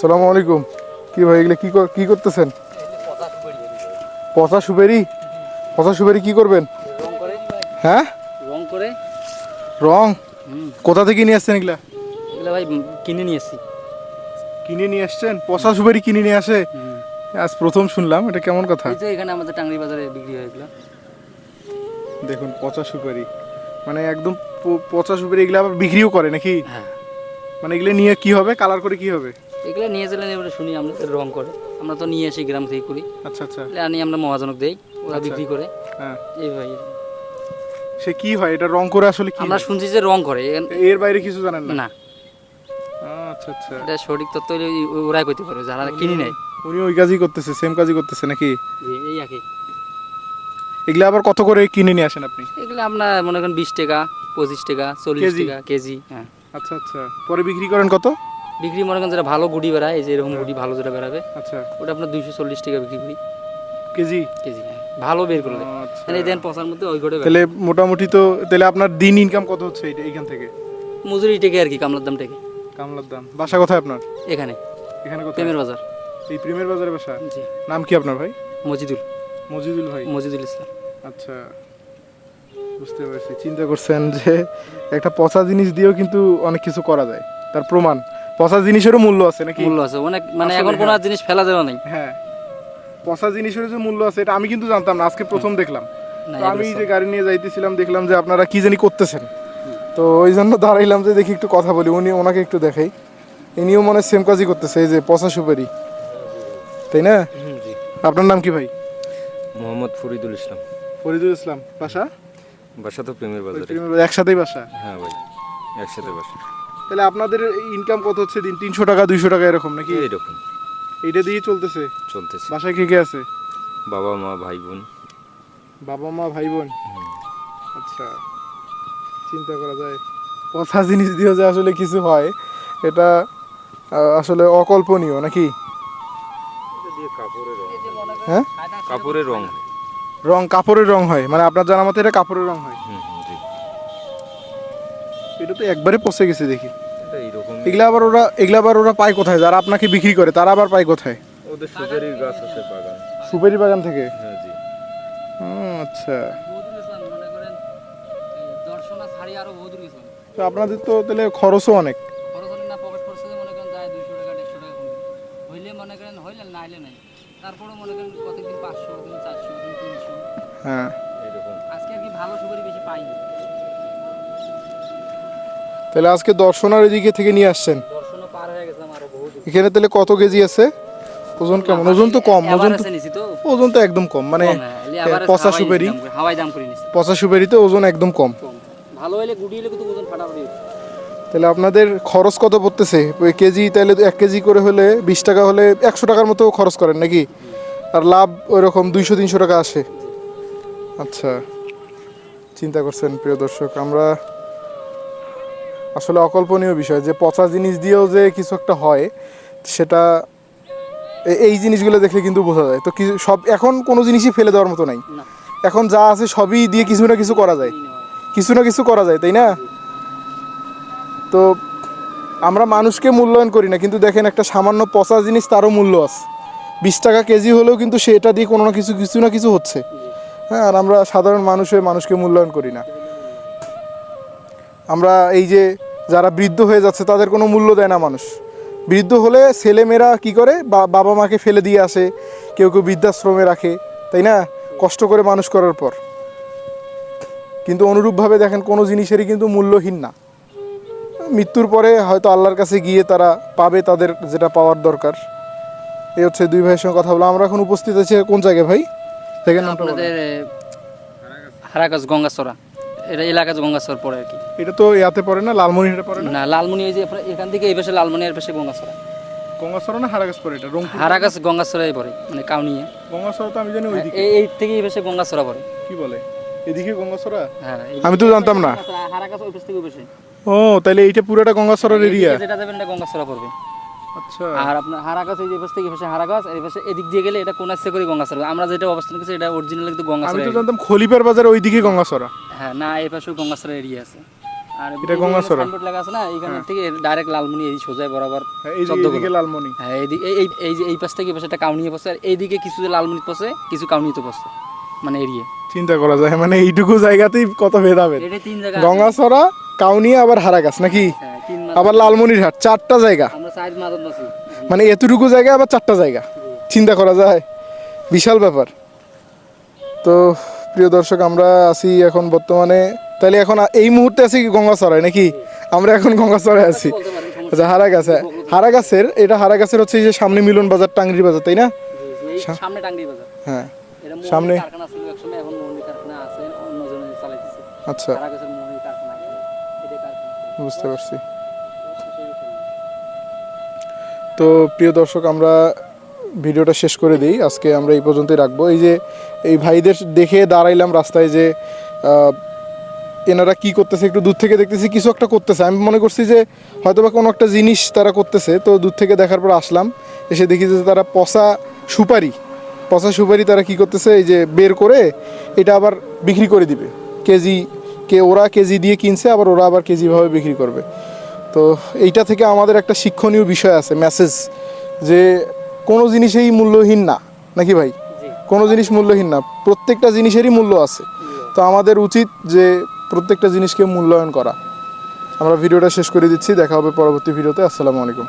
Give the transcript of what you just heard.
আসসালামু আলাইকুম। কি ভাই এগুলো কি কি করতেছেন? পচা সুপারি? পচা সুপারি কি করবেন? করে হ্যাঁ? রং? করে রং কোথা থেকে নিয়ে আসছেন এগুলা? এগুলো ভাই কিনে নিয়ে এসেছি কিনে নিয়ে আসছেন? পচা সুপারি কিনে নিয়ে আসে? আজ প্রথম শুনলাম এটা কেমন কথা? এই যে এখানে আমাদের টাঙ্গরি বাজারে বিক্রি হয় এগুলো দেখুন পচা সুপারি। মানে একদম পচা সুপারি এগুলো আবার বিক্রিও করে নাকি? হ্যাঁ। মানে এগুলো নিয়ে কি হবে? কালার করে কি হবে? এগুলো নিয়ে গেলে এবারে শুনি আমরা রং করে। আমরা তো নিয়ে আসি গ্রাম থেকে করি। আচ্ছা আচ্ছা। আনি আমরা মহাজনক দেই ওরা আচ্ছা। বিক্রি করে। হ্যাঁ। এই ভাই সে কি হয়? এটা রং করে আসলে কি আমরা শুনছি যে রং করে এর বাইরে কিছু জানেন না? না। আচ্ছা আচ্ছা। এটা সঠিক তথ্য ওরাই করতে পারবে যারা কিনি নেয়। উনি ওই কাজই করতেছে সেম কাজই করতেছে নাকি? এই আগে এগুলো আবার কত করে কিনে নিয়ে আসেন আপনি? এগুলো আপনার মনে করেন বিশ টাকা পঁচিশ টাকা চল্লিশ? টাকা কেজি হ্যাঁ। আচ্ছা আচ্ছা। পরে বিক্রি করেন কত? বিক্রি মনে করেন যেটা ভালো গুড়ি বেড়ায় এই যে এরকম গুড়ি ভালো যেটা বেড়াবে আচ্ছা। ওটা আপনার দুইশো চল্লিশ টাকা বিক্রি করি। কেজি? কেজি হ্যাঁ। ভালো বের করলে ও, আচ্ছা। মানে এই দেন পচার মধ্যে ওই ঘটে তাহলে মোটামুটি তো তাহলে আপনার দিন ইনকাম কত হচ্ছে এইখান থেকে? মজুরি টেকে আর কি কামলার দাম টেকে। কামলার দাম। বাসা কোথায় আপনার? এখানে। এখানে কোথায়? প্রেমের বাজার। এই প্রেমের বাজারে বাসা? জি। নাম কি আপনার ভাই? মজিদুল। মজিদুল ভাই। মজিদুল ইসলাম। আচ্ছা। বুঝতে পারছি। চিন্তা করছেন যে একটা পচা জিনিস দিয়েও কিন্তু অনেক কিছু করা যায়। তার প্রমাণ? পচা জিনিসেরও মূল্য আছে নাকি? মূল্য আছে। অনেক মানে এখন কোনো হ্যাঁ। আর জিনিস ফেলা দেওয়া নাই। হ্যাঁ। পচা জিনিসের যে মূল্য আছে এটা আমি কিন্তু জানতাম না। আজকে প্রথম দেখলাম। তো আমি যে গাড়ি নিয়ে যাইতেছিলাম দেখলাম যে আপনারা কি জানি করতেছেন। তো ওই জন্য দাঁড়াইলাম যে দেখি একটু কথা বলি। উনি ওনাকে একটু দেখাই। ইনিও মনে সেম কাজই করতেছে এই যে পচা সুপারি। তাই না? জি। আপনার নাম কি ভাই? মোহাম্মদ ফরিদুল ইসলাম। ফরিদুল ইসলাম। বাসা? বাসা তো প্রেমের বাজারে। একসাথেই বাসা? হ্যাঁ ভাই একসাথে বাসা। তাহলে আপনাদের ইনকাম কত হচ্ছে দিন? তিনশো টাকা দুইশো টাকা এরকম নাকি? এইরকম। এইটা দিয়ে চলতেছে? চলতেছে। বাসায় কে কে আছে? বাবা মা ভাই বোন। বাবা মা ভাই বোন? আচ্ছা চিন্তা করা যায়। পচা জিনিস দিয়ে যে আসলে কিছু হয় এটা আসলে অকল্পনীয় নাকি? হ্যাঁ। কাপড়ের রং হয়। রং কাপড়ের রং হয়। মানে আপনার জানা মতে এটা কাপড়ের রং হয়। হুম হুম, জি। এটা তো একবারে পচে গেছে দেখি। এইরকম এগুলা আবার ওরা এগুলা আবার ওরা পায় কোথায়? যারা আপনাকে বিক্রি করে তারা আবার পায় কোথায়? ওদের সুপারির গাছ আছে বাগান। সুপারি বাগান থেকে? হ্যাঁ জি। আচ্ছা। বহুদূর মনে করেন, এই দর্শনা ছাড়ি আরও বহুদূর গেছিলাম। তো আপনাদের তো তাহলে খরচও অনেক। খরচ হলে না পকেট খরচে মনে করেন যায় 200 টাকা, 150 টাকা হইলে মনে করেন হইলে না হইলে নাই। তারপরে মনে করেন কতদিন পাঁচশো দিন চারশো তিনশো। হ্যাঁ। আজকে আর কি ভালো সুপারি বেশি পাইনি। তাহলে আজকে দর্শনার এদিকে থেকে নিয়ে আসছেন? পার আরও এখানে তাহলে কত কেজি আছে? ওজন কেমন? ওজন তো কম ওজন তো ওজন তো একদম কম মানে কম, হ্যাঁ, এলি আবার পচা সুপারি দাম করে- হাওয়াই দাম করে নিছি। পচা সুপারিতে ওজন একদম কম। ভালো হইলে গুডি হইলে কিন্তু ওজন ফাটাফাটি তাহলে আপনাদের খরচ কত পড়তেছে? ওই কেজি তাহলে এক কেজি করে হলে বিশ টাকা হলে একশো টাকার মতো খরচ করেন নাকি? আর লাভ ওই রকম দুইশো তিনশো টাকা আসে। আচ্ছা চিন্তা করছেন প্রিয় দর্শক আমরা আসলে অকল্পনীয় বিষয় যে পচা জিনিস দিয়েও যে কিছু একটা হয় সেটা এই জিনিসগুলো দেখলে কিন্তু বোঝা যায়। তো কিছু সব এখন কোনো জিনিসই ফেলে দেওয়ার মতো নাই। এখন যা আছে সবই দিয়ে কিছু না কিছু করা যায়। কিছু না কিছু করা যায় তাই না? তো আমরা মানুষকে মূল্যায়ন করি না কিন্তু দেখেন একটা সামান্য পচা জিনিস তারও মূল্য আছে। বিশ টাকা কেজি হলেও কিন্তু সেটা দিয়ে কোনো না কিছু কিছু না কিছু হচ্ছে। হ্যাঁ আর আমরা সাধারণ মানুষ হয়ে মানুষকে মূল্যায়ন করি না। আমরা এই যে যারা বৃদ্ধ হয়ে যাচ্ছে তাদের কোনো মূল্য দেয় না মানুষ। বৃদ্ধ হলে ছেলেমেয়েরা কি করে? বাবা মাকে ফেলে দিয়ে আসে, কেউ কেউ বৃদ্ধাশ্রমে রাখে, তাই না? কষ্ট করে মানুষ করার পর। কিন্তু অনুরূপভাবে দেখেন কোনো জিনিসেরই কিন্তু মূল্যহীন না। মৃত্যুর পরে হয়তো আল্লাহর কাছে গিয়ে তারা পাবে তাদের যেটা পাওয়ার দরকার। এই হচ্ছে দুই ভাইয়ের সঙ্গে কথা বলা। আমরা এখন উপস্থিত আছি কোন জায়গায় ভাই? বলেন। আপনাদের হারাগাছ গঙ্গাচড়া এটা এলাকা গঙ্গাচর পড়ে আর কি। এটা তো ইয়াতে পড়ে না? লালমনিহাটে পড়ে না? না লালমনি ওই যে এখান থেকে এই পাশে লালমনি এর পাশে গঙ্গাচড়া গঙ্গাসরা না হারাগাছ পড়ে এটা? রংপুর হারাগাছ গঙ্গাচড়াই পড়ে মানে কাউনিয়ে। গঙ্গাসরা তো আমি জানি ওইদিকে। এই এই থেকে এই পাশে গঙ্গাচড়া পড়ে। কি বলে? এদিকে গঙ্গাসরা হ্যাঁ আমি তো জানতাম না। হারাগাছ ওই পাশ থেকে ওই পাশে। ও তাহলে এইটা পুরোটা গঙ্গাসরার এরিয়া যেটা যাবেন এটা গঙ্গাচড়া পড়বে। আচ্ছা। আর আপনার হারাগাছ এই যে পাশ থেকে পাশে হারাগাছ এই পাশে এদিক দিয়ে গেলে এটা কোন আসছে করে গঙ্গাচড়া আমরা যেটা অবস্থান করছি এটা অরিজিনাল কিন্তু আমি তো জানতাম খলিপার বাজারে ওইদিকে গঙ্গাসরা হ্যাঁ না এই পাশেও এরিয়া আছে। আর এটা। সাইনবোর্ড লেখা আছে না এইখান থেকে ডাইরেক্ট লালমনি এই সোজা বরাবর হ্যাঁ, এই যে চোদ্দ এদিকে লালমনি। হ্যাঁ এইদিকে এই এই- যে এই পাশ থেকে পাশে একটা কাউনিয়ে পড়ছে আর এইদিকে কিছু পড়ছে কিছু কাউনিতে পড়ছে মানে এরিয়ে চিন্তা করা যায় মানে এইটুকু জায়গাতেই কত ভেদাভেদ এটা তিন জায়গা গঙ্গাছড়া কাউনিয়া আবার হারাগাছ নাকি? হ্যাঁ আবার লালমনিরহাট চারটা জায়গা। মানে এতটুকু জায়গা আবার চারটা জায়গা। চিন্তা করা যায়। বিশাল ব্যাপার। তো প্রিয় দর্শক আমরা আছি এখন বর্তমানে তাহলে এখন এই মুহূর্তে আছি গঙ্গাচড়ায় নাকি? আমরা এখন গঙ্গাচড়ায় আছি। বলতে পারেন সমস্যা আচ্ছা হারাগাছে হারাগাছের এটা হারাগাছের হচ্ছে যে সামনে মিলন বাজার টাঙ্গরি বাজার তাই না? সামনে টাঙ্গি বাজার। হ্যাঁ সামনে- আচ্ছা। গেছে বুঝতে পারছি। তো প্রিয় দর্শক আমরা ভিডিওটা শেষ করে দিই। আজকে আমরা এই পর্যন্তই রাখব। এই যে এই ভাইদের দেখে দাঁড়াইলাম রাস্তায় যে এনারা কি করতেছে, একটু দূর থেকে দেখতেছি কিছু একটা করতেছে। আমি মনে করছি যে হয়তো বা কোনো একটা জিনিস তারা করতেছে। তো দূর থেকে দেখার পর আসলাম। এসে দেখি যে তারা পচা সুপারি। পচা সুপারি তারা কি করতেছে, এই যে বের করে এটা আবার বিক্রি করে দিবে। কেজি, কে ওরা কেজি দিয়ে কিনছে, আবার ওরা আবার কেজিভাবে বিক্রি করবে। তো এইটা থেকে আমাদের একটা শিক্ষণীয় বিষয় আছে মেসেজ যে কোনো জিনিসেই মূল্যহীন না নাকি ভাই? কোনো জিনিস মূল্যহীন না প্রত্যেকটা জিনিসেরই মূল্য আছে। তো আমাদের উচিত যে প্রত্যেকটা জিনিসকে মূল্যায়ন করা। আমরা ভিডিওটা শেষ করে দিচ্ছি দেখা হবে পরবর্তী ভিডিওতে আসসালামু আলাইকুম।